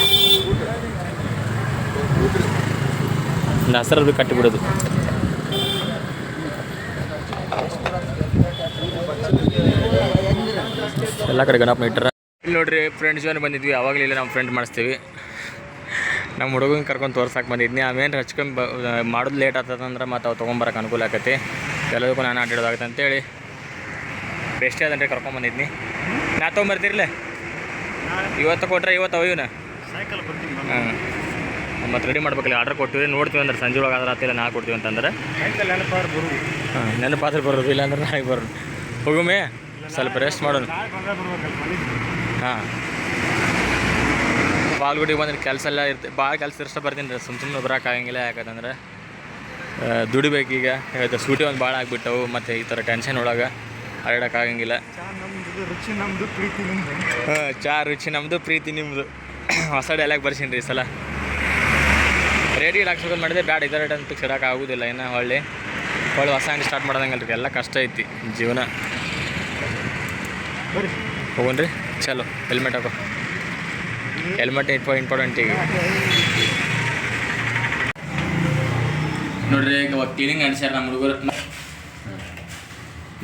ಹಸಿರಲ್ಲಿ ಹಸಿರು ಕಟ್ಟಿಬಿಡೋದು. ಎಲ್ಲ ಕಡೆ ಗಣಪ ಇಟ್ಟರೆ ಇಲ್ಲಿ ನೋಡ್ರಿ ಫ್ರೆಂಡ್ಸ್ ಜೊತೆ ಬಂದಿದ್ವಿ. ಅವಾಗಲೇ ನಮ್ಮ ಫ್ರೆಂಡ್ ಮಾಡಿಸ್ತೀವಿ. ನಮ್ಮ ಹುಡುಗನ ಕರ್ಕೊಂಡು ತೋರ್ಸಕ್ಕೆ ಬಂದಿದ್ನಿ. ಆಮೇಲೆ ಹಚ್ಕೊಂಡು ಬ ಮಾಡೋದು ಲೇಟ್ ಆಗ್ತದಂದ್ರೆ ಮತ್ತು ಅವು ತೊಗೊಂಬರಕ್ಕೆ ಅನುಕೂಲ ಆಕತಿ. ಎಲ್ಲದಕ್ಕೂ ನಾನು ಅಡ್ಡಾಡೋದಾಗತ್ತೆ ಅಂತೇಳಿ. ಬೆಸ್ಟ್ ಅದಂದ್ರೆ ಕರ್ಕೊಂಬಂದಿದ್ನಿ ನಾ ತೊಗೊಂಬರ್ತಿರ್ಲೆ ಇವತ್ತು ಕೊಟ್ಟರೆ ಇವತ್ತು ಅವ ಇವನ? ಹಾಂ ಮತ್ತು ರೆಡಿ ಮಾಡ್ಬೇಕಲ್ಲ ಆರ್ಡರ್ ಕೊಟ್ಟಿವಿ. ನೋಡ್ತೀವಿ ಅಂದ್ರೆ ಸಂಜೆ ಒಳಗೆ ಆದ್ರೆ ಆತಿಲ್ಲ ನಾ ಕೊಡ್ತೀವಿ ಅಂತಂದ್ರೆ. ಹಾಂ ನೆನಪಾದ್ರೆ ಬರೋದು ಇಲ್ಲಾಂದ್ರೆ ನಾಳೆ ಬರೋದು. ಹೋಗುಮೆ? ಸ್ವಲ್ಪ ರೆಸ್ಟ್ ಮಾಡೋಣ. ಹಾಂ. ಬಾಲ್ಗುಡಿಗೆ ಬಂದ್ರೆ ಕೆಲಸ ಎಲ್ಲ ಇರ್ತೆ ಭಾಳ ಕೆಲಸ ಇಷ್ಟ ಬರ್ತೀನಿ ರೀ. ಸುಮ್ಮ ಸುಮ್ಮನೆ ಬರೋಕ್ಕಾಗಂಗಿಲ್ಲ ಯಾಕಂತಂದ್ರೆ ಯಾಕಂದ್ರೆ ದುಡಿಬೇಕೀಗ ಇವತ್ತು ಸೂಟಿ ಒಂದು ಭಾಳ ಆಗಿಬಿಟ್ಟವು ಮತ್ತು ಈ ಥರ ಟೆನ್ಷನ್ ಒಳಗೆ ಹರಡೋಕ್ಕಾಗಂಗಿಲ್ಲ ರುಚಿ ನಮ್ದು ಪ್ರೀತಿ ನಿಮ್ಮದು ಹಾಂ ಚಾ ರುಚಿ ನಮ್ಮದು ಪ್ರೀತಿ ನಿಮ್ಮದು ಹೊಸ ಡೈಲಾಗ್ ಬರ್ಸೀನಿ ರೀ ಸಲ. ರೇಡಿ ಹಾಕ್ಸ್ಬೇಕಂತ ಮಾಡಿದೆ ಬ್ಯಾಡ ಇದರ ಅಂತ ಸಿಡಕ್ಕೆ ಆಗೋದಿಲ್ಲ ಇನ್ನು ಹೊಳ್ಳಿ ಹೊಳ್ಳಿ ಹೊಸ ಅಂಗಡಿ ಸ್ಟಾರ್ಟ್ ಮಾಡೋದಂಗಲ್ಲ ರೀ ಎಲ್ಲ ಕಷ್ಟ ಐತಿ ಜೀವನ. ಹೋಗೋಣ ರೀ ಚಲೋ ಹೆಲ್ಮೆಟ್ ಹಾಕೋ. ಹೆಲ್ಮೆಟ್ ಇಟ್ಕೋ ಇಂಪಾರ್ಟೆಂಟ್ ಈಗ ನೋಡ್ರಿ ಈಗ ಕ್ಲೀನಿಂಗ್ ನಡೆಸ್ಯಾರ ನಮ್ಮ ಹುಡುಗರು.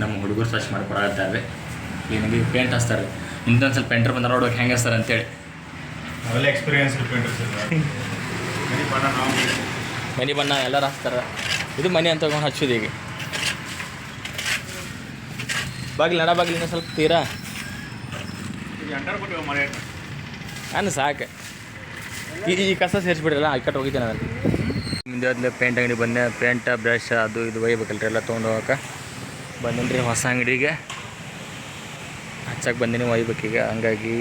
ನಮ್ಮ ಹುಡುಗರು ಸ್ವಚ್ಛ ಮಾಡ್ಕೊಡತ್ತಾರೆ ಕ್ಲೀನಿಂಗ್ ಪೇಂಟ್ ಹಚ್ತಾರೆ ಇನ್ನೊಂದು ಸ್ವಲ್ಪ ಪೇಂಟರ್ ಬಂದ ನೋಡೋಕೆ ಹೆಂಗೆ ಹಚ್ತಾರೆ ಅಂತೇಳಿ. ಅವೆಲ್ಲ ಎಕ್ಸ್ಪೀರಿಯನ್ಸ್ ಪೇಂಟರ್ಸ್ ಮನೆ ಬಣ್ಣ ನಾವು ಮನೆ ಬಣ್ಣ ಎಲ್ಲರೂ ಹಚ್ತಾರೆ. ಇದು ಮನೆ ಅಂತ ತಗೊಂಡು ಹಚ್ಚೋದು ಈಗ. ಬಾಗಿಲು ನಡ ಬಾಗಿಲಿನ ಸ್ವಲ್ಪ ತೀರಾ? ನಾನು ಸಾಕು. ಈ ಈ ಕಸ ಸೇರಿಸ್ಬಿಡ್ರಲ್ಲ ಆ ಕಟ್ಟು ಹೋಗಿದ್ದೆ ನಾನು. ಮುಂದೆ ಅದ್ಲೆ ಪೇಂಟ್ ಅಂಗಡಿ ಬಂದೆ ಪೇಂಟ್ ಬ್ರಷ್ ಅದು ಇದು ಒಯ್ಬೇಕಲ್ರಿ ಎಲ್ಲ ತೊಗೊಂಡು ಹೋಗಕ್ಕೆ. ಬಂದೇನಿ ಹೊಸ ಅಂಗಡಿಗೆ. ಹಚ್ಚಕ್ಕೆ ಬಂದಿನಿ ಒಯ್ಬೇಕೀಗ ಹಂಗಾಗಿ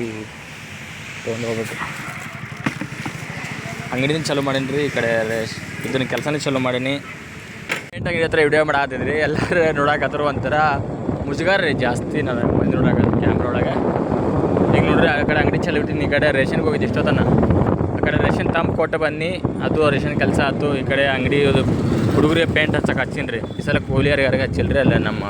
ತೊಗೊಂಡು ಹೋಗ್ಬೇಕು. ಅಂಗಡಿನ ಚಾಲೂ ಮಾಡೀನಿ ರೀ ಈ ಕಡೆ ಇದನ್ನ ಕೆಲಸನೇ ಚಾಲೂ ಮಾಡೀನಿ. ಪೇಂಟ್ ಅಂಗಡಿ ಹತ್ರ ವಿಡಿಯೋ ಮಾಡಾತಿದ್ರಿ ಎಲ್ಲರೂ ನೋಡಕತ್ತರು ಒಂಥರ ಮುಜುಗಾರ ರೀ ಜಾಸ್ತಿ ನಾನು ಬಂದು ನೋಡಕ ಕ್ಯಾಮ್ರಾ ಒಳಗೆ. ಈಗ ನೋಡ್ರಿ, ಆ ಕಡೆ ಅಂಗಡಿ ಚಲೋ ಈ ಕಡೆ ರೇಷನ್ಗೆ ಹೋಗಿದ್ದು ಇಷ್ಟೊತ್ತನ. ಆ ಕಡೆ ರೇಷನ್ ತಂದು ಕೊಟ್ಟು ಬನ್ನಿ. ಅದು ರೇಷನ್ ಕೆಲಸ ಆಯ್ತು. ಈ ಕಡೆ ಅಂಗಡಿ ಹುಡುಗರಿಗೆ ಪೇಂಟ್ ಹಚ್ಚಕ್ಕೆ ಹಚ್ಚೀನಿ ರೀ. ಈ ಸಲ ಕೂಲಿಯರಿಗೆ ಯಾರಿಗೆ ಹಚ್ಚಿಲ್ರಿ, ಅಲ್ಲ ನಮ್ಮ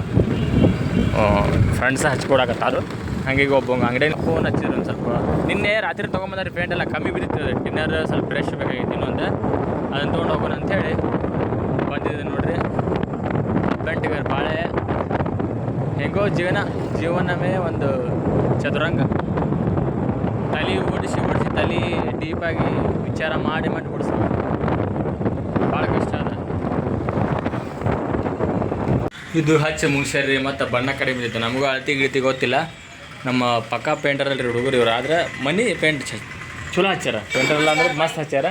ಫ್ರೆಂಡ್ಸ್ ಹಚ್ಕೊಡಕತ್ತಾರು ಹಂಗಾಗಿ ಒಬ್ಬ ಅಂಗಡಿನ ಫೋನ್ ಹಚ್ಚಿದ್ರು ಒಂದು ಸ್ವಲ್ಪ. ನಿನ್ನೆ ರಾತ್ರಿ ತೊಗೊಂಬಂದ್ರಿ ಪೇಂಟ್ ಎಲ್ಲ ಕಮ್ಮಿ ಬಿದ್ದಿತ್ತು. ಡಿನ್ನರ್ ಸ್ವಲ್ಪ ಫ್ರೆಶ್ ಬೇಕಾಗಿತ್ತು ಇನ್ನೊಂದು ಅದನ್ನು ತೊಗೊಂಡು ಹೋಗೋಣ ಅಂಥೇಳಿ ಬಂದಿದ್ದೆ ನೋಡ್ರಿ. ಬೆಂಟಿಗೆ ಬಾಳೆ. ಹೆಂಗೋ ಜೀವನ, ಜೀವನವೇ ಒಂದು ಚದುರಂಗ. ತಲೆ ಓಡಿಸಿ ಓಡಿಸಿ ತಲೆ ಡೀಪಾಗಿ ವಿಚಾರ ಮಾಡಿ ಮಾಡಿ ಓಡಿಸ್ಬೇಕು. ಭಾಳ ಕಷ್ಟ ಅದ. ಇದು ಹಚ್ಚಿ ಮುಗಿಸ್ಯಾರ್ರಿ ಮತ್ತು ಬಣ್ಣ ಕಡಿಮೆ ಇತ್ತು. ನಮಗೂ ಅಳತಿ ಗಿಳತಿ ಗೊತ್ತಿಲ್ಲ. ನಮ್ಮ ಪಕ್ಕ ಪೇಂಟರ್ ಅಲ್ರಿ ಹುಡುಗರು ಇವ್ರು. ಆದ್ರೆ ಮನಿ ಪೇಂಟ್ ಚಲೋ ಹಚ್ಚಾರ ಪೇಂಟರ್ ಎಲ್ಲ ಅಂದ್ರೆ ಮಸ್ತ್ ಹಚ್ಚಾರ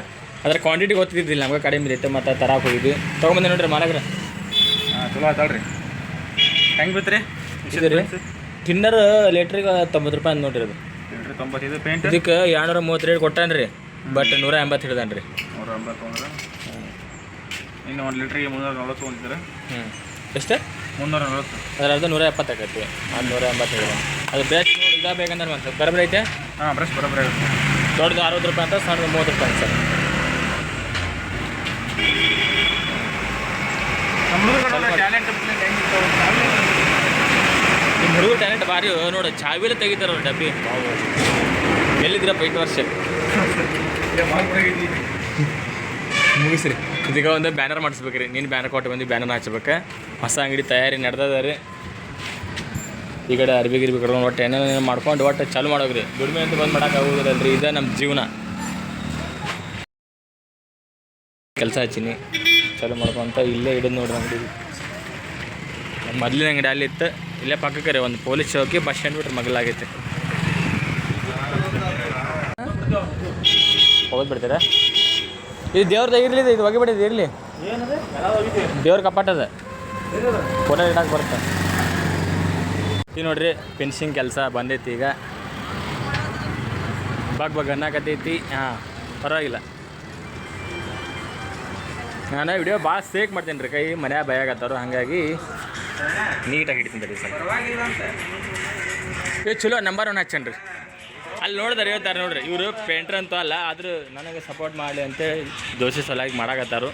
ಅದ್ರ ಕ್ವಾಂಟಿಟಿ ಗೊತ್ತಿದ್ದಿಲ್ಲ ನಮ್ಗೆ ಕಡಿಮೆ ಇತ್ತು ಮತ್ತು ತರಾಕ್ ಹೋಗಿದ್ವಿ. ತೊಗೊಂಬಂದೆ ನೋಡ್ರಿ ಮಾಲಗ್ರ. ಹಾಂ ಚಲೋ ಆತಾಳ್ರಿ ಹೆಂಗೆ ಬಿತ್ರಿ? ಇದು ರೀ ಟಿನ್ನರ್ ಲೀಟ್ರಿಗೆ ತೊಂಬತ್ತು ರೂಪಾಯಿ ಅಂತ ನೋಡ್ರಿ ಅದು. ಹೇಳ್ರಿ ಇದು ಪೇಂಟ್ ಇದಕ್ಕೆ ಎರಡ್ನೂರ ಮೂವತ್ತು ರೇಟ್ ಕೊಟ್ಟಾನ ರೀ ಬಟ್ ನೂರ ಎಂಬತ್ತು ಹಿಡ್ದಾನ ರೀ ನೂರ ಎಂಬತ್ತು ಅಂದ್ರೆ ಇನ್ನು ಒಂದು ಲೀಟ್ರಿಗೆ ಮುನ್ನೂರ ನಲ್ವತ್ತು ತೊಗೊಂತಿದ್ರೆ ಹ್ಞೂ ಎಷ್ಟು? ಮುನ್ನೂರ ನಲ್ವತ್ತು. ಅದ್ರ ಅರ್ಧ ನೂರ ಎಪ್ಪತ್ತು ಆಕೈತಿ. ಅದು ನೂರ ಎಂಬತ್ತು ಹಿಡ್ದಾನ. ಅದು ಬ್ರಷ್ ನೋಡಿ ಇದಾಗ ಬೇಕಂದ್ರೆ ಒಂದು ಬರಬರ ಬರಬರಿ ಐತೆ? ಹಾಂ ಬ್ರಷ್ ಬರಬರ ಐತೆ. ದೊಡ್ಡದು ಅರವತ್ತು ರೂಪಾಯಿ ಅಂತ ಸಣ್ಣದು ಮೂವತ್ತು ರೂಪಾಯಿ ಸರ್. ಟ್ಯಾಲೆಂಟ್ ಹುಡುಗರು ಟ್ಯಾಲೆಂಟ್ ಭಾರಿ, ನೋಡಿ, ಚಾವಿಲೆ ತೆಗಿತಾರ ಡಬ್ಬಿ. ಎಲ್ಲಿದ್ದೀರಪ್ಪ ಐದು ವರ್ಷ? ಮುಗಿಸ್ರಿ. ಇದೀಗ ಒಂದು ಬ್ಯಾನರ್ ಮಾಡಿಸ್ಬೇಕ್ರಿ. ನೀನು ಬ್ಯಾನರ್ ಕೊಟ್ಟು ಬಂದು ಬ್ಯಾನರ್ ಹಚ್ಬೇಕು ಹೊಸ ಅಂಗಡಿ ತಯಾರಿ ನಡೆದದ ರೀ ಈ ಕಡೆ ಅರ್ಬಿ ಗಿರ್ಬಿ ಕಟ್ಕೊಂಡು ಒಟ್ಟು ಏನೇನು ಮಾಡ್ಕೊಂಡು ಒಟ್ಟು ಚಾಲು ಮಾಡೋಗ್ರಿ ದುಡಿಮೆ ಅಂತ ಬಂದು ಮಾಡೋಕೆ ಆಗೋದಿಲ್ಲ ರೀ ಇದೇ ನಮ್ಮ ಜೀವನ. ಕೆಲಸ ಹಚ್ಚೀನಿ. ಚಾಲು ಮಾಡ್ಕೊಂತ ಇಲ್ಲೇ ಇಡೋದು ನೋಡ್ರಿ ಅಂಗಡಿ. ಮೊದಲಿನ ಅಂಗಡಿ ಅಲ್ಲಿ ಇತ್ತು ಇಲ್ಲೇ ಪಕ್ಕಕ್ಕೆ ರೀ, ಒಂದು ಪೊಲೀಸ್ ಚೌಕಿ, ಬಸ್ ಸ್ಟ್ಯಾಂಡ್ ಬಿಟ್ರೆ ಮಗಲಾಗೈತೆ. ಹೋಗೋದು ಬಿಡ್ತೀರಾ ಇದು ದೇವ್ರದ ಇರಲಿ ಇದು ಒಗಿಬಿಡಿದು ಇರಲಿ. ದೇವ್ರ ಕಪಾಟದ. ಫೋಟೋ ಇಡಕ್ಕೆ ಬರುತ್ತೆ. ಈಗ ನೋಡ್ರಿ ಫಿನಿಶಿಂಗ್ ಕೆಲಸ ಬಂದೈತಿ ಈಗ. ಬಗ್ ಬಗ್ ಅನ್ನಕತ್ತೈತಿ. ಹಾಂ, ಪರವಾಗಿಲ್ಲ. ನಾನು ವಿಡಿಯೋ ಭಾಳ ಸೇಕ್ ಮಾಡ್ತೀನಿ ರೀ ಕೈ, ಮನ್ಯಾಗ ಭಯಾಗತ್ತವ್ರು ಹಾಗಾಗಿ ನೀಟಾಗಿ ಹಿಡಿತೀನಿ ರೀ ಸರ್. ಏ, ಚಲೋ ನಂಬರ್ ಒನ್ ಹಚ್ಚನ್ ರೀ. ಅಲ್ಲಿ ನೋಡಿದ್ರೆ ಹೇಳ್ತಾರೆ ನೋಡ್ರಿ, ಇವರು ಪೇಂಟ್ರ್ ಅಂತೂ ಅಲ್ಲ, ಆದರೂ ನನಗೆ ಸಪೋರ್ಟ್ ಮಾಡಲಿ ಅಂತೇಳಿ ದೋಸೆ ಸಲಾಗಿ ಮಾಡಾಕತ್ತಾರು.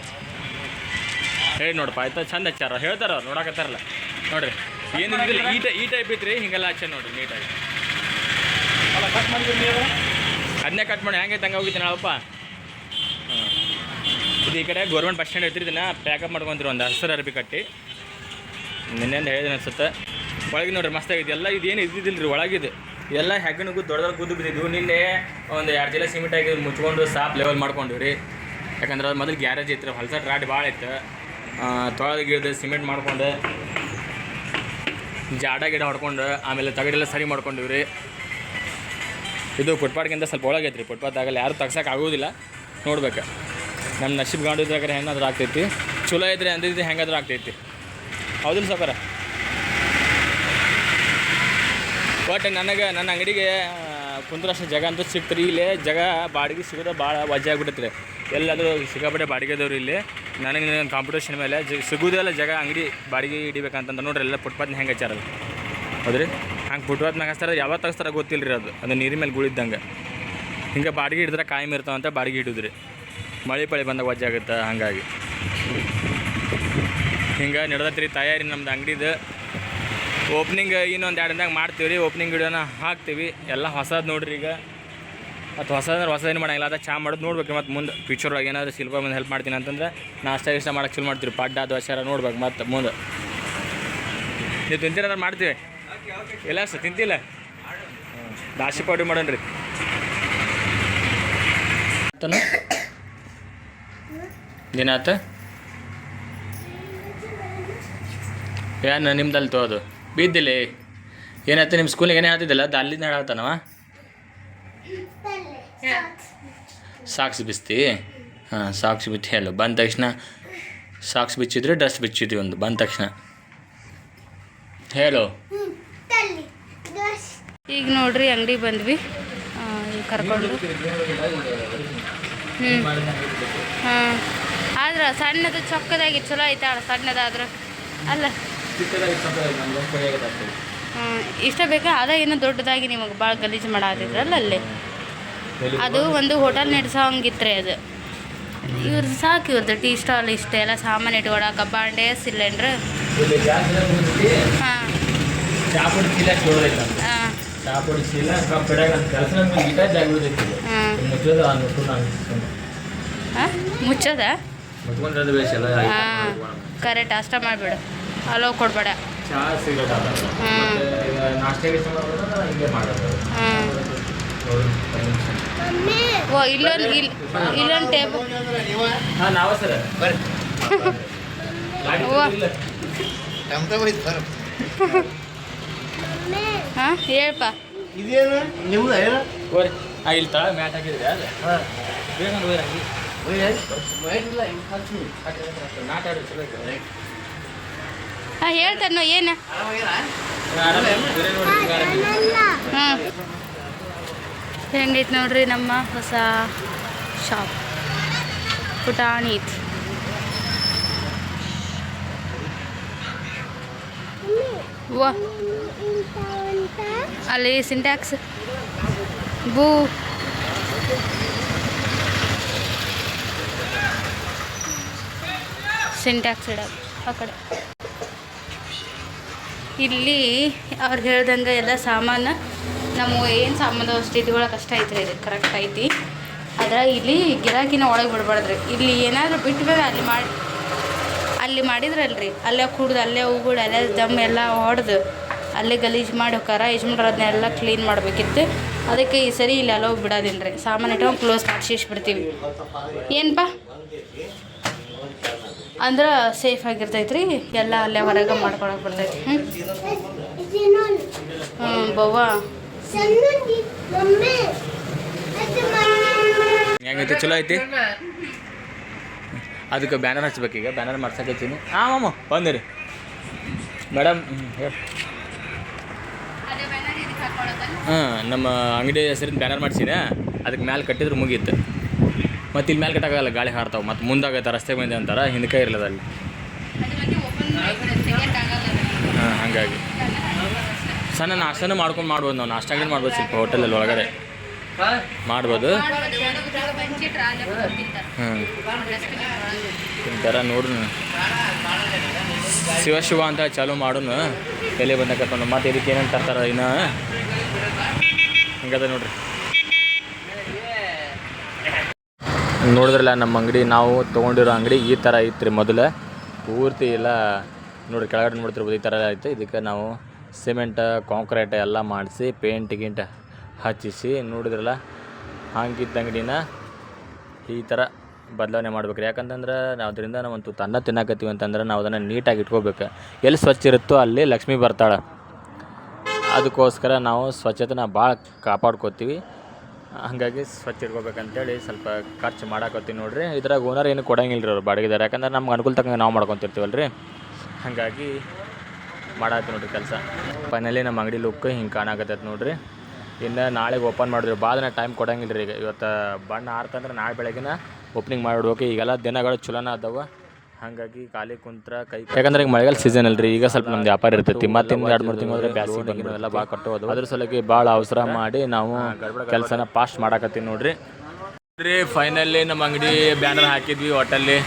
ಹೇಳಿ ನೋಡಪ್ಪ, ಆಯ್ತಾ? ಚಂದ ಹಚ್ಚಾರ ಹೇಳ್ತಾರ ಅವ್ರು, ನೋಡಕತ್ತಾರಲ್ಲ. ನೋಡ್ರಿ, ಏನು ಈ ಟೈ, ಈ ಟೈಪ್ ಐತ್ರಿ, ಹಿಂಗೆಲ್ಲ ಹಚ್ಚ ನೋಡ್ರಿ, ನೀಟಾಗಿ. ಅದನ್ನೇ ಕಟ್ ಮಾಡಿ, ಹೆಂಗೈತೆ ತಂಗ ಹೋಗಿದ್ದೀನಿ ನಾವಪ್ಪ ಇದು ಈ ಕಡೆ ಗೌರ್ಮೆಂಟ್ ಬಸ್ ಸ್ಟ್ಯಾಂಡ್ ಐತ್ರಿ ಪ್ಯಾಕಪ್ ಮಾಡ್ಕೊಂತೀರಿ ಒಂದು ಹಸಿರು ಅರಬಿ ಕಟ್ಟಿ. ನಿನ್ನೆಂದು ಹೇಳಿದೆ ಅನ್ಸುತ್ತೆ. ಒಳಗೆ ನೋಡ್ರಿ ಮಸ್ತಾಗಿದೆ ಎಲ್ಲ ಇದೇನು ಇದ್ದಿದ್ದಿಲ್ಲ ರೀ ಒಳಗಿದೆ. ಎಲ್ಲ ಹೆಗ್ಗಣಿಗೂ ದೊಡ್ಡ ದೊಡ್ಡ ಗುದ್ದು ಬಿದ್ದಿದ್ವು ನಿನ್ನೆ ಒಂದು ಎರಡು ಚೀಲ ಸಿಮೆಂಟ್ ಆಗಿ ಮುಚ್ಕೊಂಡು ಸಾಪ್ ಲೆವೆಲ್ ಮಾಡ್ಕೊಂಡ್ವಿ ರೀ. ಯಾಕಂದ್ರೆ ಅದು ಮೊದಲು ಗ್ಯಾರೇಜ್ ಇತ್ತು ಹೊಲ್ಸಟ್ ರಾಡ್ ಭಾಳ ಇತ್ತು. ತೊಳೆದು ಗಿಡದ ಸಿಮೆಂಟ್ ಮಾಡ್ಕೊಂಡು ಜಾಡ ಗಿಡ ಹೊಡ್ಕೊಂಡು ಆಮೇಲೆ ತಗಡೆಲ್ಲ ಸರಿ ಮಾಡ್ಕೊಂಡಿವಿ ರೀ. ಇದು ಫುಟ್ಪಾತ್ಗಿಂತ ಸ್ವಲ್ಪ ಒಳಗೈತೆ ರೀ ಫುಟ್ಪಾತ್ ಆಗಲ್ಲ. ಯಾರು ತಗ್ಸಕ್ಕೆ ಆಗೋದಿಲ್ಲ. ನೋಡ್ಬೇಕು. ನಮ್ಮ ನಶೀಬ್ ಗಾಂಡಿದ್ರೆ ಹೆಂಗಾದ್ರೂ ಆಗ್ತೈತಿ. ಚಲೋ ಇದ್ರೆ ಅಂದಿದ್ದು ಹೆಂಗಾದ್ರೂ ಆಗ್ತೈತಿ. ಹೌದಿಲ್ಲ ಸಾಕಾರ. ಒಟ್ಟು ನನಗೆ, ನನ್ನ ಅಂಗಡಿಗೆ ಕುಂದ್ರಷ್ಟು ಜಾಗ ಅಂತೂ ಸಿಗ್ತರಿ. ಇಲ್ಲಿ ಜಾಗ ಬಾಡಿಗೆ ಸಿಗೋದು ಭಾಳ ವಜೆ ರೀ ಎಲ್ಲಾದರೂ ಸಿಕ್ಕಾಪಟ್ಟೆ ಬಾಡಿಗೆ ಅದಾವ್ರಿ ಇಲ್ಲಿ. ನನಗೆ ಕಾಂಪಿಟೇಷನ್ ಮೇಲೆ ಜ ಸಿಗೋದಿಲ್ಲ ಜಾಗ, ಅಂಗಡಿ ಬಾಡಿಗೆ ಹಿಡಿಬೇಕಂತಂದ್ರೆ ನೋಡ್ರಿ, ಎಲ್ಲ ಫುಟ್ಪಾತ್ನ ಹೆಂಗೆ ಹಚ್ಚಾರ ಅದು. ಹೌದ್ರಿ? ಹಂಗೆ ಫುಟ್ಪಾತ್ನಾಗ ಹಚ್ತಾರೆ, ಯಾವತ್ತು ತಗಸ್ತಾರ ಗೊತ್ತಿಲ್ಲ ರೀ ಅದು. ಅದು ನೀರಿನ ಮೇಲೆ ಗುಳಿದ್ದಂಗೆ ಹಿಂಗೆ ಬಾಡಿಗೆ ಹಿಡಿದ್ರೆ ಕಾಯಂ ಇರ್ತಾವಂತ ಬಾಡಿಗೆ ಹಿಡಿದ್ರಿ. ಮಳೆ ಪಳೆ ಬಂದಾಗ ವಜ್ಜೆ ಆಗುತ್ತೆ? ಹಾಗಾಗಿ. ಹಿಂಗೆ ನಡೆದತ್ರಿ ತಯಾರಿ ನಮ್ದು ಅಂಗಡಿದು. ಓಪ್ನಿಂಗ್ ಇನ್ನೊಂದು ಎರಡು ದಿನದಾಗ ಮಾಡ್ತೀವಿ ರೀ ಓಪ್ನಿಂಗ್ ವಿಡಿಯೋನ ಹಾಕ್ತೀವಿ. ಎಲ್ಲ ಹೊಸದು ನೋಡ್ರಿ ಈಗ. ಮತ್ತು ಹೊಸದಂದ್ರೆ ಹೊಸದೇನು ಮಾಡಂಗಿಲ್ಲ. ಅದ ಚಾ ಮಾಡೋದು ನೋಡ್ಬೇಕು ಮತ್ತು ಮುಂದೆ ಫ್ಯೂಚರ್ ಒಳಗೆ ಏನಾದರೂ ಶಿಲ್ಪ ಬಂದು ಹೆಲ್ಪ್ ಮಾಡ್ತೀನಿ ಅಂತಂದ್ರೆ ನಾಷ್ಟ ಇಷ್ಟ ಮಾಡಕ್ಕೆ ಚಲೋ ಮಾಡ್ತೀವಿ ಪಡ್ಡ ದೋಸೆ ನೋಡ್ಬೇಕು ಮತ್ತು ಮುಂದೆ. ನೀವು ತಿಂತೀರ ಮಾಡ್ತೀವಿ? ಇಲ್ಲ ಸರ್ ತಿಂತಿಲ್ಲ. ದಾಸಿ ಪೌಡಿ ಮಾಡೋಣ ರೀ ದಿನ ಆತ? ಏನು ನಿಮ್ದಲ್ಲಿ ತೋದು ಬಿದ್ದಿಲ್ಲ ಏನಾಯ್ತು ನಿಮ್ಮ ಸ್ಕೂಲಿಗೆ ಏನೇ ಹೇಳ್ತಿದ್ದಿಲ್ಲ ಅದು ಅಲ್ಲಿಂದ ಹೇಳ್ತಾನವ ಸಾಕ್ಸ್ ಬಿಸ್ತಿ? ಹಾಂ, ಸಾಕ್ಸ್ ಬಿಚ್ಚಿ ಹೇಳು. ಬಂದ ತಕ್ಷಣ ಸಾಕ್ಸ್ ಬಿಚ್ಚಿದ್ರೆ ಡ್ರೆಸ್ ಬಿಚ್ಚಿದ್ವಿ ಒಂದು. ಬಂದ ತಕ್ಷಣ. ಹೇಳು. ಈಗ ನೋಡ್ರಿ, ಅಂಗಡಿ ಬಂದ್ವಿ. ಕರ್ಕೊಂಡು. ಹ್ಞೂ ಹಾಂ. ಆದ್ರೆ ಸಣ್ಣದು ಚೊಕ್ಕದಾಗಿ ಚಲೋ ಐತಾಳ ಸಣ್ಣದಾದ್ರೆ. ಅಲ್ಲ. ಹ್ಮ್, ಇಷ್ಟ ಬೇಕಾ? ಅದ ಏನೋ ದೊಡ್ಡದಾಗಿ ನಿಮಗೆ ಭಾಳ ಗಲೀಜು ಮಾಡಾತಿದ್ರಲ್ಲ ಅಲ್ಲಿ. ಅದು ಒಂದು ಹೋಟೆಲ್ ನಡೆಸೋಂಗಿತ್ರಿ ಅದು. ಇವ್ರದ್ದು ಸಾಕು ಇವ್ರದ್ದು ಟೀ ಸ್ಟಾಲ್ ಇಷ್ಟೇ. ಎಲ್ಲ ಸಾಮಾನು ಇಟ್ಕೊಳಕ ಬಾಂಡೆ ಸಿಲಿಂಡ್ರ್ ಹಾಂ. ಹಾಂ. ಹಾಂ? ಮುಚ್ಚೋದು? ಹಾಂ ಹಾಂ. ಕರೆಕ್ಟ್ ಅಷ್ಟ ಮಾಡಿಬಿಡು. ಅಲೋ ಕೊಡಬೇಡ ಚಾ ಸಿಗಲ್ಲ ಹಾಂ ಓ ಇಲ್ಲೊಂದು ಇಲ್ಲಿ ಇಲ್ಲೊಂದು ಟೇಬಲ್ ಹಾಂ ನಾವ ಸರ್. ಹಾಂ ಹೇಳ್ಪ. ಇದೇನು? ನಿಮ್ದು ಏನು? ಹಾಂ ಇಲ್ಲಿ ತಳ ಮ್ಯಾಟ್ ಹಾಕಿದ್ರೆ ಅಲ್ಲ. ಬೇಗ ಹೋಗಿ. ಹಾಂ, ಹೇಳ್ತಾನೋ ಏನು. ಹಾಂ ಹೆಂಗೈತೆ ನೋಡ್ರಿ ನಮ್ಮ ಹೊಸ ಶಾಪ್ ಪುಟಾಣಿ ಐತಿ ಅಲ್ಲಿ ಸಿಂಟ್ಯಾಕ್ಸ್ ಬೂ ಸಿಂಟ್ಯಾಕ್ಸ್ ಇಡೋದು ಆ ಕಡೆ. ಇಲ್ಲಿ ಅವ್ರು ಹೇಳ್ದಂಗೆ ಎಲ್ಲ ಸಾಮಾನು ನಮ್ಮ ಏನು ಸಾಮಾನು ಒಳಗೆ ಕಷ್ಟ ಐತ್ರಿ ಇದು ಕರೆಕ್ಟ್ ಐತಿ. ಆದ್ರೆ ಇಲ್ಲಿ ಗಿರಾಕಿನ ಒಳಗೆ ಬಿಡ್ಬಾರ್ದ್ರಿ. ಇಲ್ಲಿ ಏನಾದರೂ ಬಿಟ್ಟು ಬೇಗ ಅಲ್ಲಿ ಮಾಡಿ, ಅಲ್ಲಿ ಮಾಡಿದ್ರಲ್ರಿ. ಅಲ್ಲೇ ಕುಡ್ದು, ಅಲ್ಲೇ ಹೂಗಳು ಅಲ್ಲೇ ದಮ್ ಎಲ್ಲ ಹೊಡೆದು, ಅಲ್ಲೇ ಗಲೀಜು ಮಾಡಿ ಹೋಗಾರ ಯಜಮಾನ್ರು ಅದನ್ನೆಲ್ಲ ಕ್ಲೀನ್ ಮಾಡಬೇಕಿತ್ತು. ಅದಕ್ಕೆ ಈ ಸರಿ ಇಲ್ಲಿ ಅಲೋ ಬಿಡೋದಿಲ್ಲ ರೀ ಸಾಮಾನು ಇಟ್ಕೊಂಡು ಕ್ಲೋಸ್ ಮಾಡಿ ಬಿಡ್ತೀವಿ ಏನಪ್ಪ ಅಂದ್ರೆ ಸೇಫ್ ಆಗಿರ್ತೈತೆ ರೀ ಎಲ್ಲ ಅಲ್ಲೇ ಹೊರಗೆ ಮಾಡ್ಕೊಳಕ್ಕೆ ಬರ್ತೈತಿ ಹ್ಞೂ ಬವ್ವ. ಹೆಂಗೈತೆ? ಚಲೋ ಐತಿ? ಅದಕ್ಕೆ ಬ್ಯಾನರ್ ಹಚ್ಬೇಕೀಗ ಬ್ಯಾನರ್ ಮಾಡ್ಸಕತ್ತೀನಿ. ಹಾಂ, ಮಾಮ, ಬಂದಿರಿ. ಮೇಡಮ್ ಹಾಂ ನಮ್ಮ ಅಂಗಡಿ ಹೆಸರಿಂದ ಬ್ಯಾನರ್ ಮಾಡಿಸಿದೆ ಅದಕ್ಕೆ ಮ್ಯಾಲೆ ಕಟ್ಟಿದ್ರೆ ಮುಗೀತು. ಮತ್ತು ಇಲ್ಲಿ ಮ್ಯಾಲೆ ಆಗಲ್ಲ ಗಾಳಿ ಹಾರ್ತಾವೆ. ಮತ್ತು ಮುಂದಾಗೈತೆ ರಸ್ತೆ ಬಂದೆ ಅಂತಾರೆ ಹಿಂದಕ್ಕೆ ಇರಲ್ಲ ಅಲ್ಲಿ. ಹಾಂ, ಹಾಗಾಗಿ. ಸಣ್ಣ ನಾಷ್ಟನೂ ಮಾಡ್ಕೊಂಡು ಮಾಡ್ಬೋದು ನಾವು. ನಾಷ್ಟಾಗೇ ಮಾಡ್ಬೋದು ಸ್ವಲ್ಪ ಹೋಟೆಲಲ್ಲಿ ಒಳಗಡೆ. ಮಾಡ್ಬೋದು. ಹ್ಞೂ ಥರ ನೋಡು ಶಿವ ಶಿವ ಅಂತ ಚಾಲೂ ಮಾಡೋನು. ಎಲೆ ಬಂದ ಕರ್ಕೊಂಡು, ಮತ್ತೆ ಇದಕ್ಕೆ ಏನೇನು ತರ್ತಾರ ಇನ್ನು? ಹಿಂಗದ ನೋಡ್ರಿ. ನೋಡಿದ್ರಲ್ಲ, ನಮ್ಮ ಅಂಗಡಿ, ನಾವು ತೊಗೊಂಡಿರೋ ಅಂಗಡಿ ಈ ಥರ ಇತ್ತು ರೀ ಮೊದಲು. ಪೂರ್ತಿ ಎಲ್ಲ ನೋಡಿ, ಕೆಳಗಡೆ ನೋಡ್ತಿರ್ಬೋದು ಈ ಥರ ಐತೆ. ಇದಕ್ಕೆ ನಾವು ಸಿಮೆಂಟ್, ಕಾಂಕ್ರೀಟ್ ಎಲ್ಲ ಮಾಡಿಸಿ, ಪೇಂಟ್ ಗಿಂಟ್ ಹಚ್ಚಿಸಿ, ನೋಡಿದ್ರಲ್ಲ, ಹಂಗಿದ್ದ ಅಂಗಡಿನ ಈ ಥರ ಬದಲಾವಣೆ ಮಾಡ್ಬೇಕು ಯಾಕಂತಂದ್ರೆ ನಾವು ಅದರಿಂದ ನಾವು ಒಂದು ತಿನ್ನಕತ್ತೀವಿ ಅಂತಂದ್ರೆ ನಾವು ಅದನ್ನು ನೀಟಾಗಿ ಇಟ್ಕೋಬೇಕು. ಎಲ್ಲಿ ಸ್ವಚ್ಛ ಇರುತ್ತೋ ಅಲ್ಲಿ ಲಕ್ಷ್ಮಿ ಬರ್ತಾಳೆ. ಅದಕ್ಕೋಸ್ಕರ ನಾವು ಸ್ವಚ್ಛತೆನ ಭಾಳ ಕಾಪಾಡ್ಕೋತೀವಿ. ಹಾಗಾಗಿ ಸ್ವಚ್ಛ ಇಟ್ಕೋಬೇಕಂತೇಳಿ ಸ್ವಲ್ಪ ಖರ್ಚು ಮಾಡಾಕತ್ತೀವಿ ನೋಡ್ರಿ. ಇದ್ರಾಗ ಓನರ್ ಏನು ಕೊಡಂಗಿಲ್ಲ ರೀ ಅವ್ರು ಬಾಡಿಗೆದಾರ. ಯಾಕಂದ್ರೆ ನಮ್ಗೆ ಅನುಕೂಲ ತಕ್ಕಂಗೆ ನಾವು ಮಾಡ್ಕೊತಿರ್ತೀವಲ್ಲ ರೀ ಹಾಗಾಗಿ ಮಾಡಾತ್ತೀವಿ ನೋಡ್ರಿ ಕೆಲಸ. ಫೈನಲಿ ನಮ್ಮ ಅಂಗಡಿ ಲುಕ್ ಹಿಂಗೆ ಕಾಣಾಕತ್ತೈತೆ ನೋಡ್ರಿ. ಇನ್ನು ನಾಳೆಗೆ ಓಪನ್ ಮಾಡಿದ್ರು ಭಾಳ ದಿನ ಟೈಮ್ ಕೊಡಂಗಿಲ್ಲ ರೀ ಈಗ. ಇವತ್ತು ಬಣ್ಣ ಆರ್ತಂದ್ರೆ ನಾಳೆ ಬೆಳಗಿನ ಓಪನಿಂಗ್ ಮಾಡಿಬಿಡ್ಬೇಕು ಈಗೆಲ್ಲ ದಿನಗಳು ಚಲೋನ ಅದಾವ. ಹಾಗಾಗಿ ಖಾಲಿ ಕುಂತ್ರ ಕೈ ಯಾಕಂದ್ರೆ ಈಗ ಮಳೆಗಾಲ ಸೀಸನ್ ಅಲ್ರಿ ಈಗ ಸ್ವಲ್ಪ ನಮ್ದು ವ್ಯಾಪಾರ ಇರ್ತೈತಿ. ಮತ್ತೆ ಇನ್ನು ಎರಡು ಮೂರು ತಿಂಗಳು ಬ್ಯಾಸಿಗೆ ಎಲ್ಲ ಭಾಳ ಕಟ್ಟೋದು ಅದ್ರ ಸಲುವಾಗಿ ಭಾಳ ಅವಸರ ಮಾಡಿ ನಾವು ಕೆಲಸನ ಫಾಸ್ಟ್ ಮಾಡಾಕತ್ತೀವಿ ನೋಡ್ರಿ. ರೀ ಫೈನಲಿ ನಮ್ಮ ಅಂಗಡಿ ಬ್ಯಾನರ್ ಹಾಕಿದ್ವಿ ಹೋಟೆಲ್ಲಿ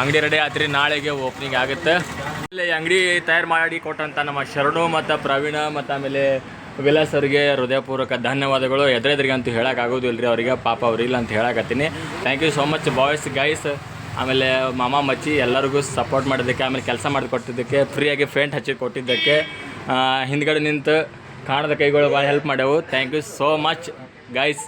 ಅಂಗಡಿ ರೆಡಿ ಆತ್ರಿ ನಾಳೆಗೆ ಓಪನಿಂಗ್ ಆಗುತ್ತೆ. ಇಲ್ಲಿ ಅಂಗಡಿ ತಯಾರು ಮಾಡಿ ಕೊಟ್ಟಂತ ನಮ್ಮ ಶರಣು ಮತ್ತು ಪ್ರವೀಣ ಮತ್ತು ಆಮೇಲೆ ವಿಲಾಸ್ ಅವರಿಗೆ ಹೃದಯಪೂರ್ವಕ ಧನ್ಯವಾದಗಳು. ಎದುರೆದ್ರಿಗೆ ಅಂತ ಹೇಳೋಕ್ಕಾಗೋದಿಲ್ಲ ಆಗೋದಿಲ್ಲ ರೀ ಅವರಿಗೆ ಪಾಪ ಅವ್ರಿಲ್ಲ ಅಂತ ಹೇಳಕತ್ತೀನಿ. Thank you so much boys guys ಆಮೇಲೆ ಮಾಮ ಮಚ್ಚಿ ಎಲ್ಲರಿಗೂ ಸಪೋರ್ಟ್ ಮಾಡಿದ್ದಕ್ಕೆ, ಆಮೇಲೆ ಕೆಲಸ ಮಾಡಿಕೊಟ್ಟಿದ್ದಕ್ಕೆ ಫ್ರೀಯಾಗಿ ಫೇಂಟ್ ಹಚ್ಚಿ ಕೊಟ್ಟಿದ್ದಕ್ಕೆ ಹಿಂದ್ಗಡೆ ನಿಂತು ಕಾಣದ ಕೈಗಳು ಭಾಳ ಹೆಲ್ಪ್ ಮಾಡ್ಯಾವು. Thank you so much guys